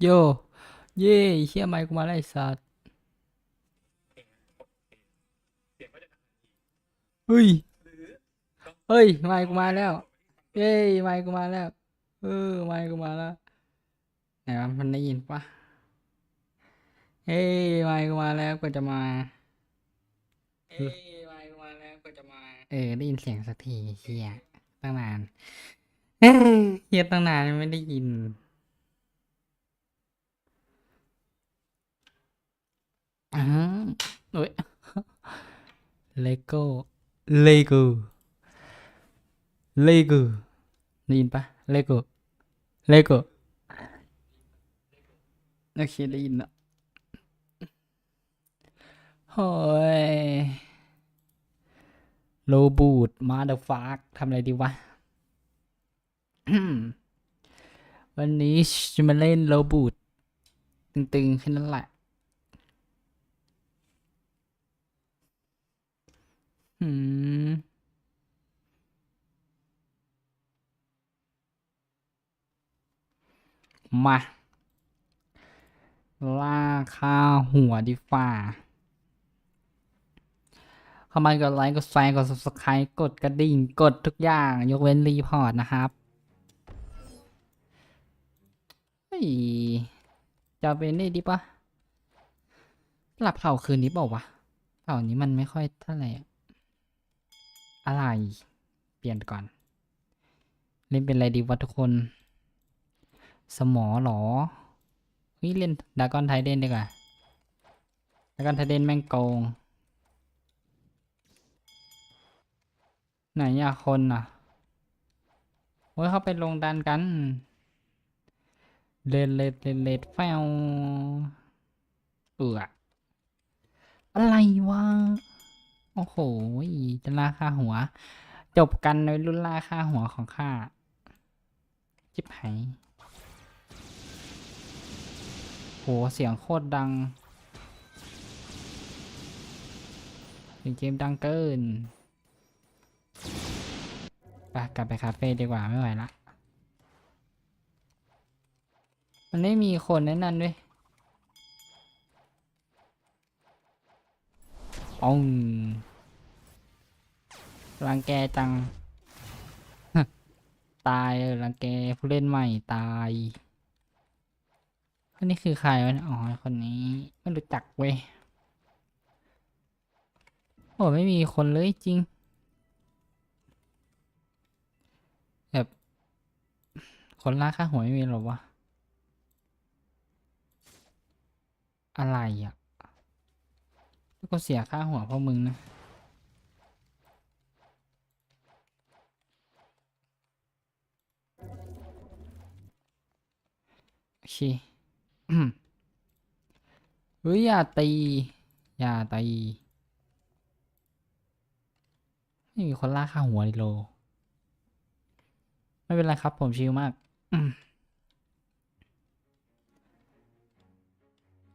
โย เย่เฮียไมค์กูมาแล้วไอ้สัตว์เฮ้ยเฮ้ยไมค์กูมาแล้วเย้ไมค์กูมาแล้วเออไมค์กูมาแล้วไหนวะมันได้ยินปะเฮ้ยไมค์กูมาแล้วก็จะมาเฮ้ยไมค์กูมาแล้วก็จะมา เออได้ยินเสียงสักทีเฮียตั้งนานเฮ้ยเฮียตั้งนานไม่ได้ยิน อ่าโอ้ยเลโก้เลโก้เลโก้ได้ยินปะเลโก้เลโก้โอเคได้ยินละโอ้ยโลบูดมาเดอะฟากทำอะไรดีวะ วันนี้จะมาเล่นโลบูดตึงๆแค่นั้นแหละ มาล่าค่าหัวดีฝ่าเข้ามากดไลค์กดแชร์กด subscribe กดกระดิ่งกดทุกอย่าง ยกเว้นรีพอร์ตนะครับเฮ้ยจะเป็นนี่ดีปะหลับเผาคืนนี้เปล่าวะเผานี้มันไม่ค่อยเท่าไหร่อะอะไร เปลี่ยนก่อน เล่นเป็นอะไรดีวะทุกคน สมอหรอเฮ้ยเล่นดากอนไทเดนดีกว่าดากอนไทเดนแม่งโกง ไหนอะคนอะโอ้ยเขาไปลงดันกัน เลดเลดเลดเลดแฟวเอืออะไรวะ โอ้โหจะล่าค่าหัว จบกันในรุ่นล่าค่าหัวของข้า จิบหายโห เสียงโคตรดังเสียงเกมดังเกินไปกลับไปคาเฟ่ดีกว่าไม่ไหวละ มันไม่มีคนแนะนั่นด้วยองรังแกจัง ตายรังแกผู้เล่นใหม่ตาย อันนี้คือใครวะเนี่ยอ๋อคนนี้ไม่รู้จักเว้ยโอ้ไม่มีคนเลยจริง แบบคนล่าค่าหัวไม่มีหรอวะอะไรอะแล้วก็เสียค่าหัวเพราะมึงนะโอเค เฮ้ยอย่าตี อย่าตีไม่มีคนล่าค่าหัวดิโล ไม่เป็นไรครับ ผมชิลมาก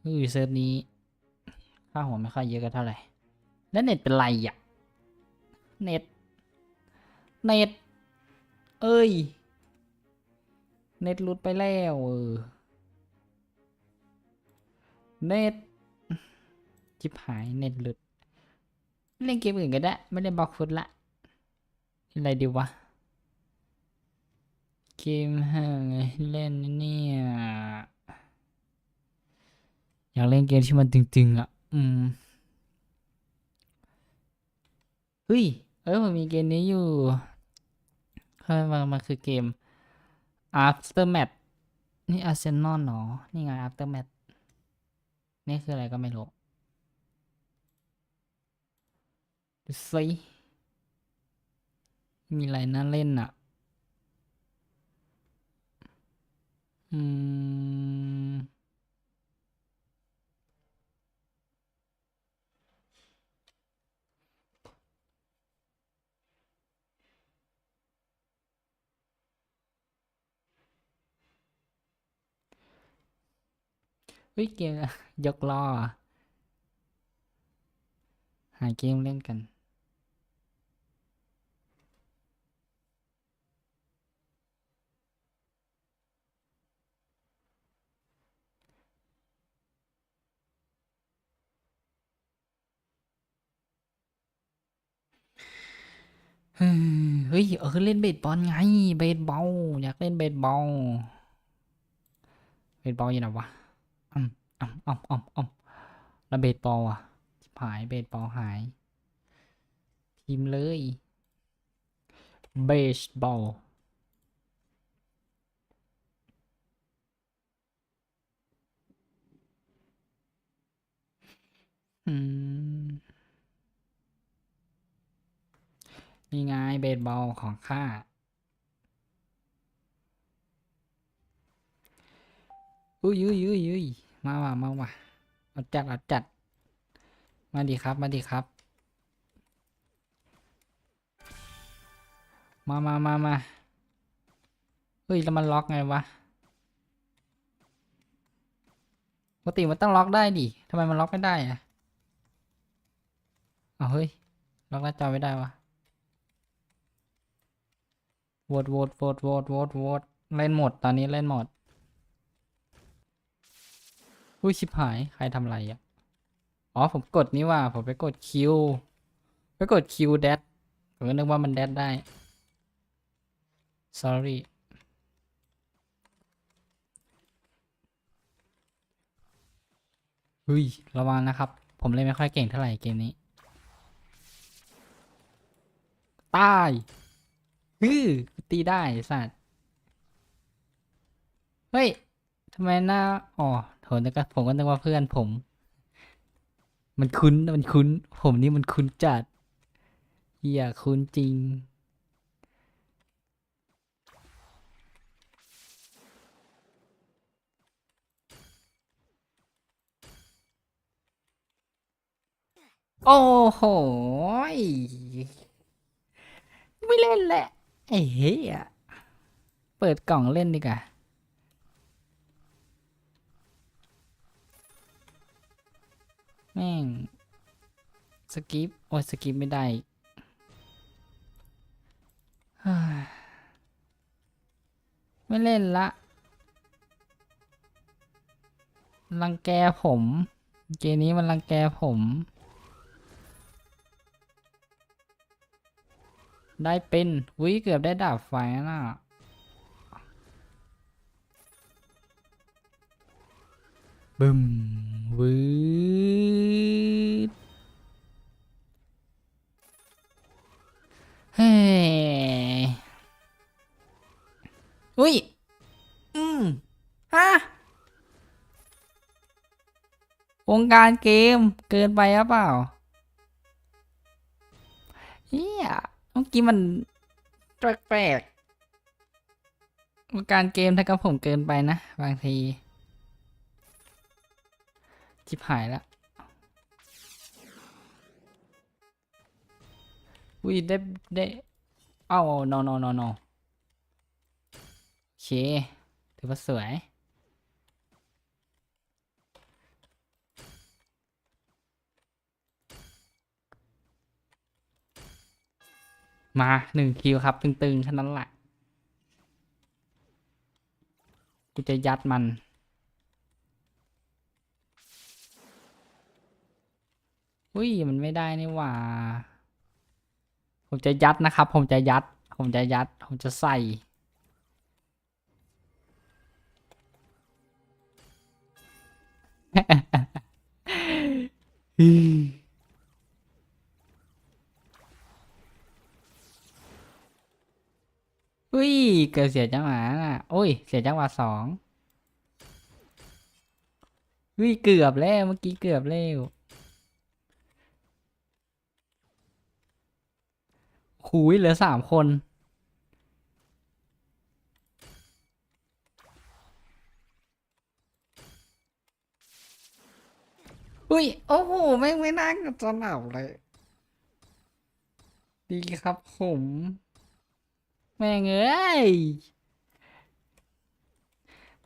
อือเซิร์ฟนี้ ค่าหัวไม่ค่อยเยอะกันเท่าไหร่ แล้วเน็ตเป็นไรอะ เน็ต เน็ต เอ้ย เน็ตหลุดไปแล้วเออ เน็ตจิบหายเน็ตหลุด เล่นเกมอื่นก็ได้ ไม่ได้บล็อกฟุตละอะไรดีวะ เกมห่างไงเล่นเนี่ยอยากเล่นเกมที่มันตึงๆอะ อืมเฮ้ย เอ้ยผมมีเกมนี้อยู่เฮ้ยมันมันคือเกม Aftermath นี่อาร์เซนอลเนาะนี่ไง Aftermath นี่คืออะไรก็ไม่รู้ดูสิมีอะไรน่าเล่นอะ อืม biết kia giật lo à? Hai kêu lên cành. Ui, ở lên bệt bóng ngay, bệt bóng, nhạc lên bệt bóng Bệt bóng như nào vậy ออมออมอืมอืมอืมอืมแล้วเบสบอลอะหายเบสบอลหายพิมเลยเบสบอลอืมนี่ไงเบสบอลของข้าอุ้ยอุ้ยอุ้ยอุ้ย มาว่ะมาว่ะเอาจัดเอาจัด มาดีครับมาดีครับ มามามามาเฮ้ยแล้วมันล็อกไงวะปกติมันต้องล็อกได้ดิทำไมมันล็อกไม่ได้อะเอาเฮ้ย ล็อกหน้าจอไม่ได้วะโหวตโหวตโหวตโหวตโหวตโหวตเล่นหมดตอนนี้เล่นหมด อุ้ยชิบหายใครทำอะไรอะ อ๋อผมกดนี่ว่า ผมไปกดคิวไปกดคิวแดดผมก็นึกว่ามันแดดได้ sorry เฮ้ยระวังนะครับ ผมเล่นไม่ค่อยเก่งเท่าไหร่เกมนี้ ตายฮือตีได้สัตว์ เฮ้ยทำไมหน้า อ๋อ โถนึกว่าผมก็นึกว่าเพื่อนผม มันคุ้นมันคุ้น ผมนี่มันคุ้นจัดเฮียคุ้นจริง โอ้โห ไม่เล่นแหละไอ้เหี้ย เปิดกล่องเล่นดีกว่า แม่ง สกิป โอ้ยสกิปไม่ได้ ไม่เล่นละรังแกผม เกมนี้มันรังแกผม ได้เป็นวิเกือบได้ดาบไฟน่ะบึม วืดเฮ้ยอุ้ย อืมฮะวงการเกมเกินไปหรือเปล่าเฮียเมื่อกี้มันแปลกๆวงการเกมถ้ากับผมเกินไปนะ บางที จิบหายแล้วอุ้ยได้ได้เอ้า no no no no โอเค ถือว่าสวย มาหนึ่งคิวครับ ตึงๆเท่นั้นแหละกูจะยัดมัน อุ้ยมันไม่ได้นี่หว่า ผมจะยัดนะครับ ผมจะยัด ผมจะยัด ผมจะใส่ อุ้ย เกิดเสียจังหวะน่ะ โอ้ย เสียจังหวะสองอุ้ย เกือบแล้ว เมื่อกี้เกือบแล้ว หูยเหลือสามคน อุ้ย โอ้โห ไม่งไม่น่าจะหลับเลย ดีครับผม แม่งเอ้ย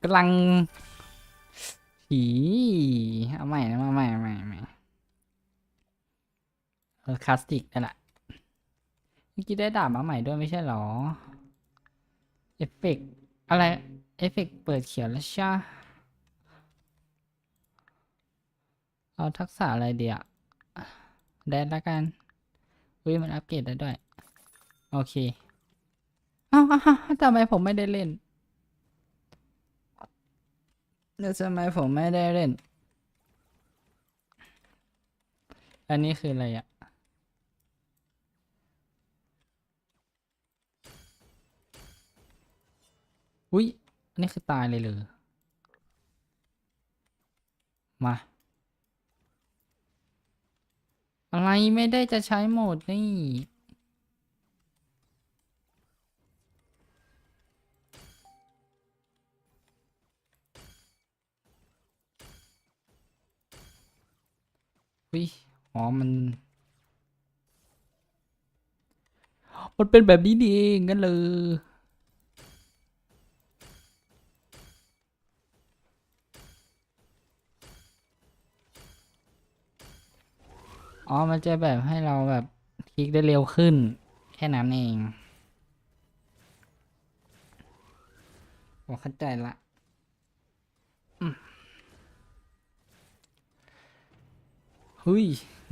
กำลังหีเอาใหม่นะมาใหม่ใหม่ใหม่เออคลาสติกนั่นแหละเมื่อกี้ได้ดาบมาใหม่ด้วยไม่ใช่หรอ เอฟเฟกอะไร เอฟเฟกเปิดเขียวแล้วใช่เอาทักษะอะไรเดียวแดนละกันอุ้ยมันอัปเกรดได้ด้วย โอเค เอ้าเอ้าเอ้าทำไมผมไม่ได้เล่นแล้วทำไมผมไม่ได้เล่น อันนี้คืออะไรอะ อุ๊ยอันนี้คือตายเลยเหรอมา อะไรไม่ได้จะใช้โหมดนี่วิอ๋อ มัน มันเป็นแบบนี้นี่เองงั้นเลย อ๋อ มันจะแบบให้เราแบบคลิกได้เร็วขึ้น แค่นั้นเองผมเข้าใจละอืมเฮ้ย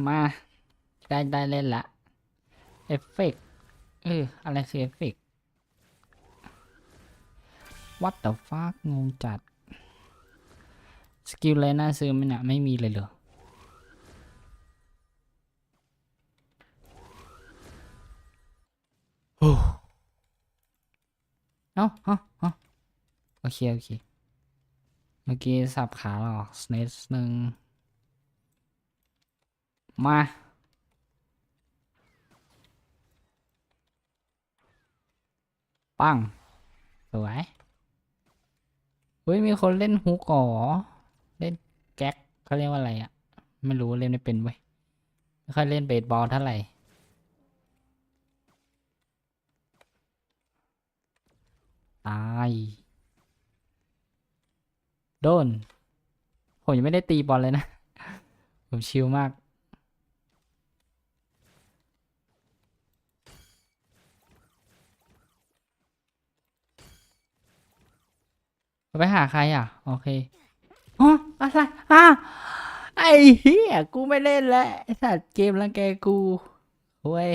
มา ได้ได้เล่นละ เอฟเฟกต์เออ อะไรคือเอฟเฟกต์ What the fuck งงจัด สกิลอะไรน่าซื้อไหมเนี่ยไม่มีเลยเหรอ เอ้าเอ้าเอ้าโอเค โอเค เมื่อกี้สับขาหรอกสเนสหนึ่งมา ปัง สวยเฮ้ย มีคนเล่นฮุกอ๋อ เล่นแก๊กเขาเรียกว่าอะไรอะไม่รู้เล่นไม่เป็นเว้ยไม่ค่อยเล่นเบสบอลเท่าไหร่ ตาย โดน ผมยังไม่ได้ตีบอลเลยนะ ผมชิลมาก ไปหาใครอะ โอเคอ๋ออะไรอะไอ้เหี้ย กูไม่เล่นแล้วไอ้สัตว์เกมรังแกกูโว้ย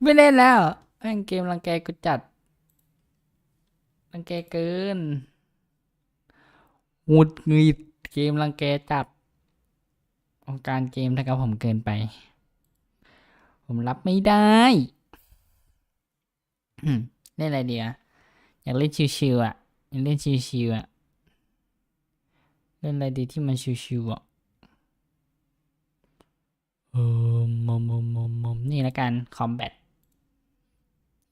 ไม่เล่นแล้วแม่งเกมรังแกกูจัด รังแกเกินหงุดหงิดเกมรังแกจัดองการเกมถ้ากับผมเกินไป ผมรับไม่ได้เล่นอะไรเดียอยากเล่นชิวๆอะอยากเล่นชิวๆอะเล่นอะไรดีที่มันชิวๆอะเออมอมมอมมอมมอมนี่ละกันคอมแบท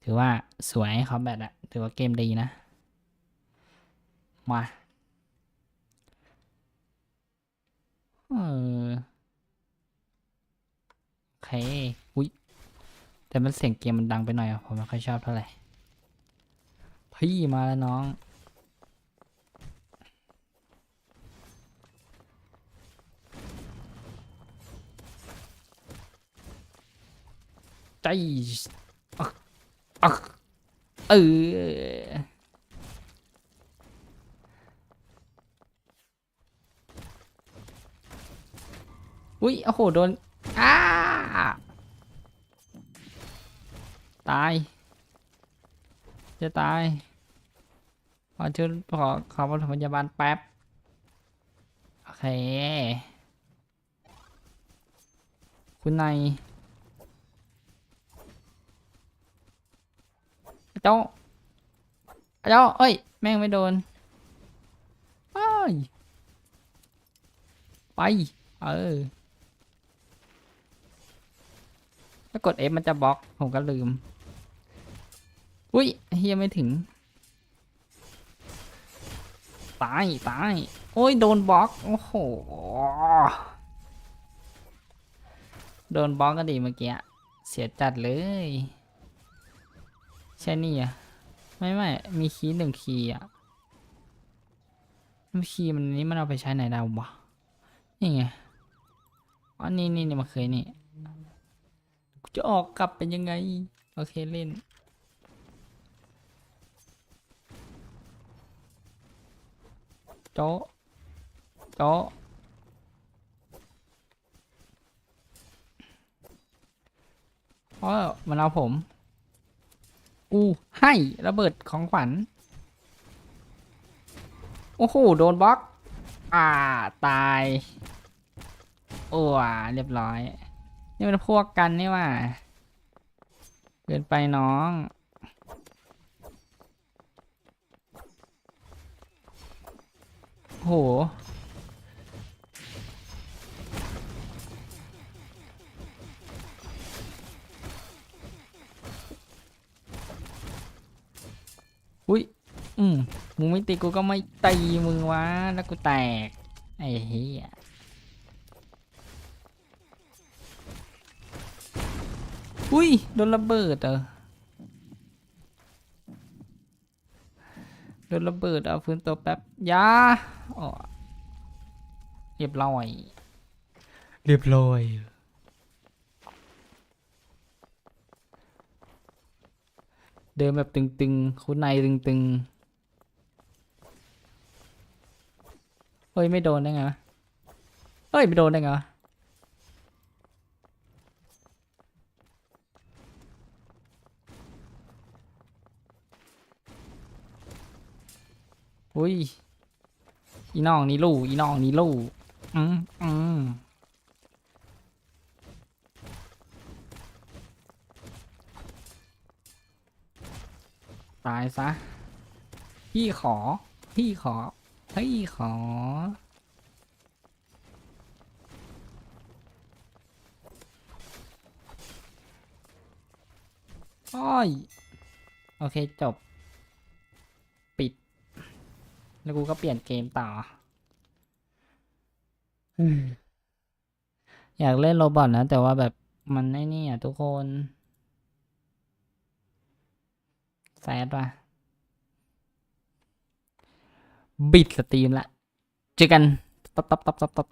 ถือว่าสวยคอมแบทอะถือว่าเกมดีนะ มาเออโอเคอุ้ยแต่มันเสียงเกมมันดังไปหน่อยอะผมไม่ค่อยชอบเท่าไหร่พี่มาแล้วน้อง ใจอักอักเออ อุ้ยโอ้โหโดนอ้าตาย จะตาย ขอช่วยขอขอปฐมพยาบาลแป๊บ โอเค คุณนายเจ้าเจ้าเอ้ย แม่งไม่โดนไป ไป เออ ถ้ากด F มันจะบล็อก ผมก็ลืม อุ้ยเฮียไม่ถึง ตาย ตาย โอ้ย โดนบล็อก โอ้โห โดนบล็อกก็ดีเมื่อกี้ เสียจัดเลย ใช่นี่อะ ไม่ไม่ มีคีย์หนึ่งคีย์อะคีย์มันนี้มันเอาไปใช้ไหนได้วะ นี่ไง อ๋อ นี่นี่นี่มาเคยนี่ จะออกกลับเป็นยังไง โอเคเล่น โจ๊ะโจ๊ะเออมันเอาผม กูให้ระเบิดของขวัญ โอ้โห โดนบล็อก อ่า ตาย โอ้อะเรียบร้อย นี่มันพวกกันนี่ว่าเกินไปน้อง โหอุ้ย อืม มึงไม่ตีกูก็ไม่ตีมึงวะ แล้วกูแตก ไอ้เหี้ย อุ้ยโดนระเบิดเหรอโดนระเบิดเอาฟื้นตัวแป๊บอยาอ๋อเรียบร้อย เรียบร้อย เดินแบบตึงๆคุณในตึงๆเฮ้ย ไม่โดนได้ไงวะเฮ้ย ไม่โดนได้ไง อุ้ย อีน้องนี่ลู่ อีน้องนี่ลู่อืมอืมตายซะ พี่ขอ พี่ขอ พี่ขอ โอ้ย โอเคจบ แล้วกูก็เปลี่ยนเกมต่ออืมอยากเล่นโรบอทนะ แต่ว่าแบบมันไอ้นี่อะทุกคนแซดว่ะบิดสตรีมละ เจอกัน ตับตับตับตับตับ